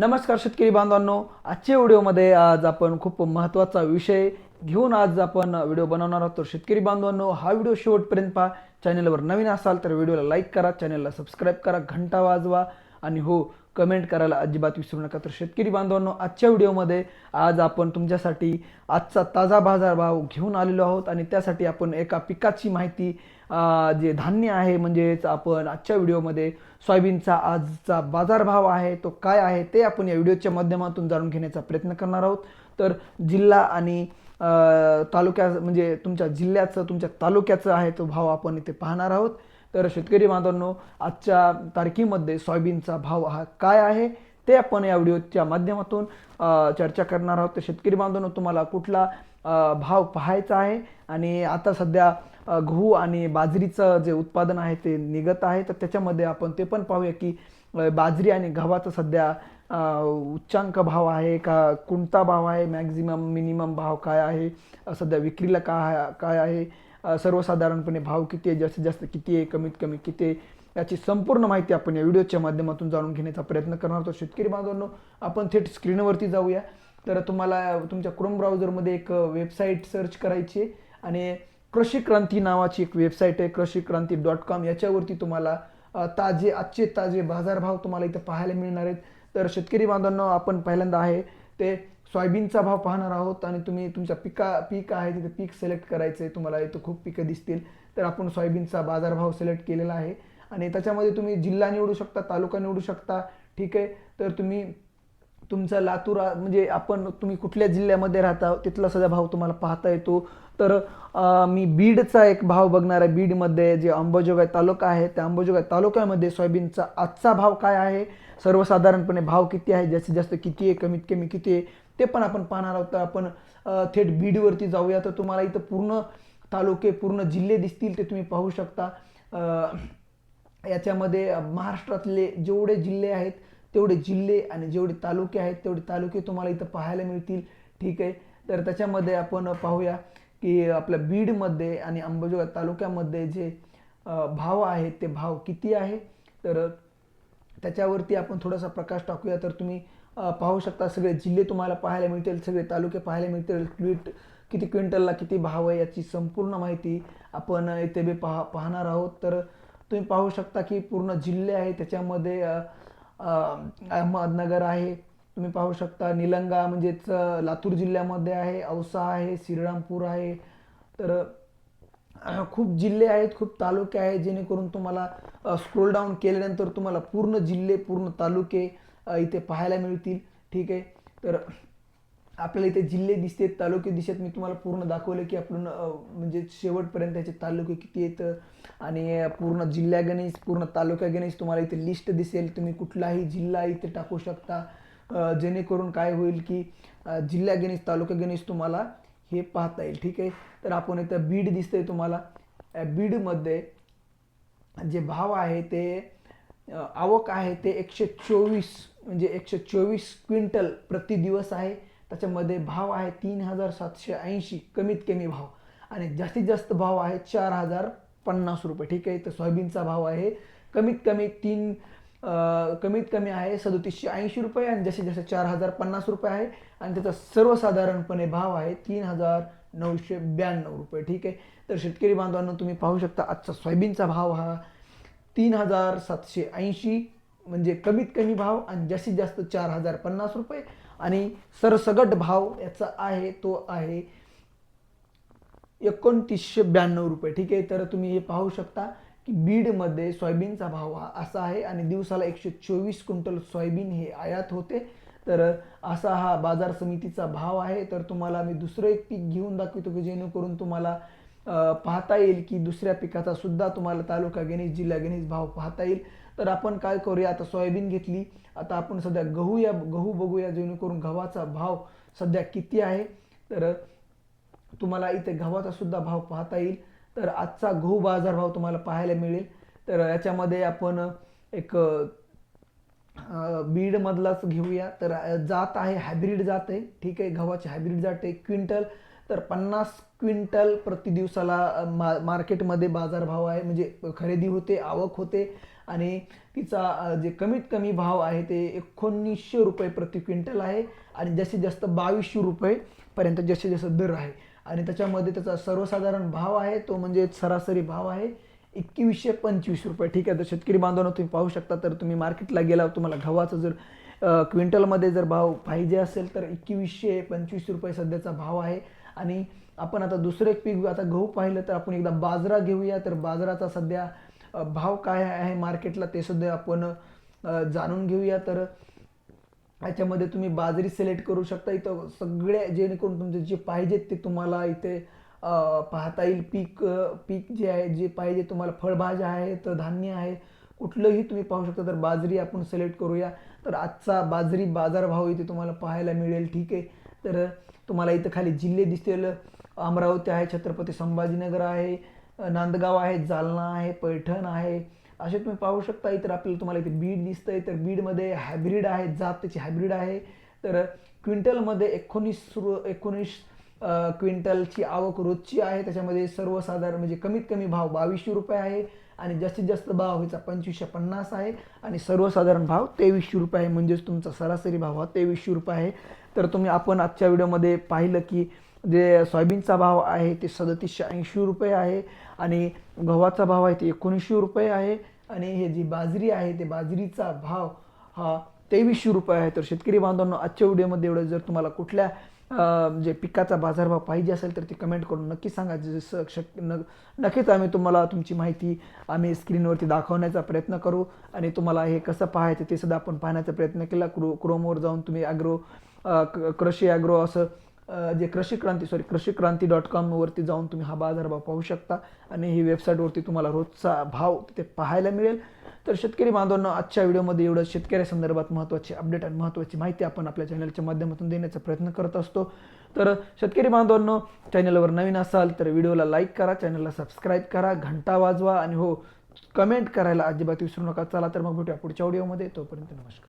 नमस्कार शेतकरी बांधवांनो. आजच्या व्हिडिओमध्ये आज आपण खूप महत्त्वाचा विषय घेऊन आज आपण व्हिडिओ बनवणार आहोत. तर शेतकरी बांधवांनो हा व्हिडिओ शेवटपर्यंत पहा. चॅनलवर नवीन असाल तर व्हिडिओला लाईक करा चॅनलला सबस्क्राईब करा घंटा वाजवा आणि हो कमेंट करायला अजिबात विसरू नका. तर शेतकरी बांधवांनो आजच्या व्हिडिओमध्ये आज आपण तुमच्यासाठी आजचा ताजा बाजारभाव घेऊन आलेलो आहोत आणि त्यासाठी आपण एका पिकाची माहिती जे धान्य आहे म्हणजेच आपण आजच्या व्हिडिओमध्ये सोयाबीनचा आजचा बाजारभाव आहे तो काय आहे ते आपण या व्हिडिओच्या माध्यमातून जाणून घेण्याचा प्रयत्न करणार आहोत. तर जिल्हा आणि तालुक्या म्हणजे तुमच्या जिल्ह्याचं तुमच्या तालुक्याचं आहे तो भाव आपण इथे पाहणार आहोत. तर शेतकरी बांधवांनो आजच्या तारखेमध्ये सोयाबीनचा भाव हा काय आहे ते आपण या व्हिडिओच्या माध्यमातून चर्चा करणार आहोत. तर शेतकरी बांधवांनो तुम्हाला कुठला भाव पाहायचा आहे? आणि आता सध्या गहू आणि बाजरीचं जे उत्पादन आहे ते निघत आहे. तर त्याच्यामध्ये आपण ते पण पाहूया की बाजरी आणि गव्हाचा सध्या उच्चांक भाव आहे का कोणता भाव आहे? मॅक्झिमम मिनिमम भाव काय आहे? सध्या विक्रीला काय काय आहे? सर्वसाधारणपणे भाव किती आहे? जास्तीत जास्त किती आहे? कमीत कमी किती आहे? याची संपूर्ण माहिती आपण या व्हिडिओच्या माध्यमातून जाणून घेण्याचा प्रयत्न करणार आहोत. शेतकरी बांधवांनो आपण थेट स्क्रीनवरती जाऊया. तर तुम्हाला तुमच्या क्रोम ब्राउझरमध्ये एक वेबसाईट सर्च करायची आहे. आणि कृषी क्रांती नावाची एक वेबसाईट आहे कृषी क्रांती डॉट कॉम याच्यावरती तुम्हाला ताजे आजचे ताजे बाजारभाव तुम्हाला इथं पाहायला मिळणार आहेत. तर शेतकरी बांधवांना आपण पहिल्यांदा आहे ते सोयाबीनचा भाव पाहणार आहोत आणि तुम्ही तुमच्या पिका पीक आहे तिथे पीक सिलेक्ट करायचं आहे तुम्हाला इथं खूप पिकं दिसतील. तर आपण सोयाबीनचा बाजारभाव सिलेक्ट केलेला आहे. आणि त्याच्यामध्ये तुम्ही जिल्हा निवडू शकता तालुका निवडू शकता ठीक आहे? तर तुम्ही तुमचा लातूर म्हणजे आपण तुम्ही कुठल्या जिल्ह्यामध्ये राहता तिथला सगळा भाव तुम्हाला पाहता येतो. तर मी बीडचा एक भाव बघणार आहे बीडमध्ये जे अंबाजोगाई तालुका आहे त्या अंबाजोगाई तालुक्यामध्ये सोयाबीनचा आजचा भाव काय आहे? सर्वसाधारणपणे भाव किती आहे? जास्तीत जास्त किती आहे? कमीत कमी किती आहे? ते पण आपण पाहणार आहोत. आपण थेट बीडवरती जाऊया. तर तुम्हाला इथं पूर्ण तालुके पूर्ण जिल्हे दिसतील ते तुम्ही पाहू शकता. याच्यामध्ये महाराष्ट्रातले जेवढे जिल्हे आहेत तेवढे जिल्हे आणि जेवढे तालुके आहेत तेवढे तालुके तुम्हाला इथं पाहायला मिळतील. ठीक आहे? तर त्याच्यामध्ये आपण पाहूया की आपल्या बीडमध्ये आणि अंबाजोगाई तालुक्यामध्ये जे भाव आहेत ते भाव किती आहे? तर त्याच्यावरती आपण थोडासा प्रकाश टाकूया. तर तुम्ही पाहू शकता सगळे जिल्हे तुम्हाला पाहायला मिळतील सगळे तालुके पाहायला मिळतील. क्विट किती क्विंटलला किती भाव आहे याची संपूर्ण माहिती आपण इथे बी पाहा पाहणार आहोत. तर तुम्ही पाहू शकता की पूर्ण जिल्हे आहे त्याच्यामध्ये अहमदनगर आहे. तुम्ही पाहू शकता निलंगा म्हणजेच लातूर जिल्ह्यामध्ये आहे औसा आहे श्रीरामपूर आहे. तर खूप जिल्हे आहेत खूप तालुके आहेत जेणेकरून तुम्हाला स्क्रोल डाऊन केल्यानंतर तुम्हाला पूर्ण जिल्हे पूर्ण तालुके इथे पाहायला मिळतील. ठीक आहे? तर आपल्याला इथे जिल्हे दिसतात तालुके दिसत. मी तुम्हाला पूर्ण दाखवलं की आपण म्हणजे शेवटपर्यंत त्याचे तालुके किती आहेत आणि पूर्ण जिल्ह्यागणेश पूर्ण तालुका गणेश तुम्हाला इथे लिस्ट दिसेल. तुम्ही कुठलाही जिल्हा इथे टाकू शकता. जेणेकरून काय होईल की जिल्ह्यागणेश तालुक्यागणेश तालुका गणेश तुम्हाला हे पाहता येईल. ठीक आहे? तर आपण इथं बीड दिसतंय तुम्हाला. बीडमध्ये जे भाव आहे ते आवक आहे ते एकशे चोवीस म्हणजे एकशे चोवीस क्विंटल प्रति दिवस आहे. त्याच्यामध्ये भाव आहे तीन हजार सातशे ऐंशी कमीत कमी भाव. आणि जास्तीत जास्त भाव आहे चार हजार पन्नास रुपये. ठीक आहे? तर सोयाबीनचा भाव आहे कमीत कमी तीन कमीत कमी आहे सदोतीसशे ऐंशी रुपये आणि जास्तीत जास्त चार हजार पन्नास रुपये आहे. आणि त्याचा सर्वसाधारणपणे भाव आहे तीन हजार नऊशे ब्याण्णव रुपये. ठीक आहे? तर शेतकरी बांधवांना तुम्ही पाहू शकता आजचा सोयाबीनचा भाव हा तीन हजार सातशे ऐंशी म्हणजे कमीत कमी भाव आणि जास्तीत जास्त चार हजार पन्नास रुपये. आणि सरसगट भाव याचा आहे तो आहे. एकोणतीसशे ब्याण्णव रुपये. ठीक आहे तर तुम्ही हे पाहू शकता की बीडमध्ये सोयाबीनचा भाव हा असा आहे आणि दिवसाला एकशे चोवीस क्विंटल सोयाबीन हे आयात होते. तर असा हा बाजार समितीचा भाव आहे. तर तुम्हाला मी दुसरं एक पीक घेऊन दाखवतो की जेणेकरून तुम्हाला पाहता येईल की दुसऱ्या पिकाचा सुद्धा तुम्हाला तालुका गणेश जिल्हा गणेश भाव पाहता येईल. तर आपण काय करूया? आता सोयाबीन घेतली. आता आपण सध्या गहू या गहू बघूया जेणेकरून गव्हाचा भाव सध्या किती आहे? तर तुम्हाला इथे गव्हाचा सुद्धा भाव पाहता येईल. तर आजचा गहू बाजारभाव तुम्हाला पाहायला मिळेल. तर याच्यामध्ये आपण एक बीडमधलाच घेऊया. तर जात आहे हायब्रिड जात आहे. ठीक आहे गव्हाची हायब्रिड जात आहे. क्विंटल तर पन्नास क्विंटल प्रति दिवसाला मा मार्केटमध्ये बाजारभाव आहे. म्हणजे खरेदी होते आवक होते. आणि तिचा जे कमीत कमी भाव आहे ते एकोणीसशे रुपये प्रति क्विंटल आहे आणि जास्तीत जास्त बावीसशे रुपये पर्यंत जास्तीत जास्त दर आहे. आणि त्याच्यामध्ये त्याचा सर्वसाधारण भाव आहे तो म्हणजे सरासरी भाव आहे एकवीसशे पंचवीस रुपये. ठीक आहे तर शेतकरी बांधवांना तुम्ही पाहू शकता तर तुम्ही मार्केटला गेला तुम्हाला गव्हाचं जर क्विंटलमध्ये जर भाव पाहिजे असेल तर एकवीसशे पंचवीस रुपये सध्याचा भाव आहे. आणि आपण आता दुसरं एक पीक आता गहू पाहिलं तर आपण एकदा बाजरा घेऊया. तर बाजाराचा सध्या भाव काय आहे मार्केटला ते सुद्धा आपण जाणून घेऊया. तर याच्यामध्ये तुम्ही बाजरी सिलेक्ट करू शकता. इथं सगळे जेणेकरून तुमचे जे पाहिजे ते तुम्हाला इथे पाहता येईल. पीक पीक जे आहे जे पाहिजे तुम्हाला फळभाज्या आहेत धान्य आहे कुठलंही तुम्ही पाहू शकता. तर बाजरी आपण सिलेक्ट करूया. तर आजचा बाजरी बाजारभाव इथे तुम्हाला पाहायला मिळेल. ठीक आहे. तर तुम्हाला इथं खाली जिल्हे दिसतील. अमरावती आहे छत्रपती संभाजीनगर आहे नांदगाव आहे जालना आहे पैठण आहे. असे तुम्ही पाहू शकता इतर आपल्याला तुम्हाला इथे बीड दिसतंय. तर बीडमध्ये हायब्रिड आहे जात त्याची हायब्रिड आहे. तर क्विंटलमध्ये एकोणीस रु एकोणीस क्विंटलची आवक रोजची आहे. त्याच्यामध्ये सर्वसाधारण म्हणजे कमीत कमी भाव बावीसशे रुपये आहे आणि जास्तीत जास्त भाव ह्याचा पंचवीसशे पन्नास आहे. आणि सर्वसाधारण भाव तेवीसशे रुपये आहे. म्हणजेच तुमचा सरासरी भाव हा तेवीसशे रुपये आहे. तर तुम्ही आपण आजच्या व्हिडिओमध्ये पाहिलं की जे सोयाबीनचा भाव आहे ते सदतीसशे ऐंशी रुपये आहे आणि गव्हाचा भाव आहे ते एकोणीसशे रुपये आहे आणि हे जी बाजरी आहे ते बाजरीचा भाव हा तेवीसशे रुपये आहे. तर शेतकरी बांधवांनो आजच्या व्हिडिओमध्ये एवढं जर तुम्हाला कुठल्या जे पिकाचा बाजारभाव पाहिजे असेल तर ते कमेंट करून नक्की सांगा. जसं शक्य न नक्कीच आम्ही तुम्हाला तुमची माहिती आम्ही स्क्रीनवरती दाखवण्याचा प्रयत्न करू आणि तुम्हाला हे कसं पाहायचं ते सुद्धा आपण पाहण्याचा प्रयत्न केला. क्रो क्रोमवर जाऊन तुम्ही ॲग्रो कृषी ॲग्रो असं जे कृषी क्रांती सॉरी कृषी क्रांती डॉट कॉमवरती जाऊन तुम्ही हा बाजारभाव पाहू शकता आणि ही वेबसाईटवरती तुम्हाला रोजचा भाव तिथे पाहायला मिळेल. तर शेतकरी बांधवांना आजच्या व्हिडिओमध्ये एवढं शेतकऱ्यासंदर्भात महत्त्वाची अपडेट आणि महत्त्वाची माहिती आपण आपल्या चॅनलच्या माध्यमातून देण्याचा प्रयत्न करत असतो. तर शेतकरी बांधवांनो चॅनलवर नवीन असाल तर व्हिडिओला लाईक करा चॅनलला सबस्क्राईब करा घंटा वाजवा आणि हो कमेंट करायला अजिबात विसरू नका. चला तर मग भेटूया पुढच्या व्हिडिओमध्ये तोपर्यंत नमस्कार.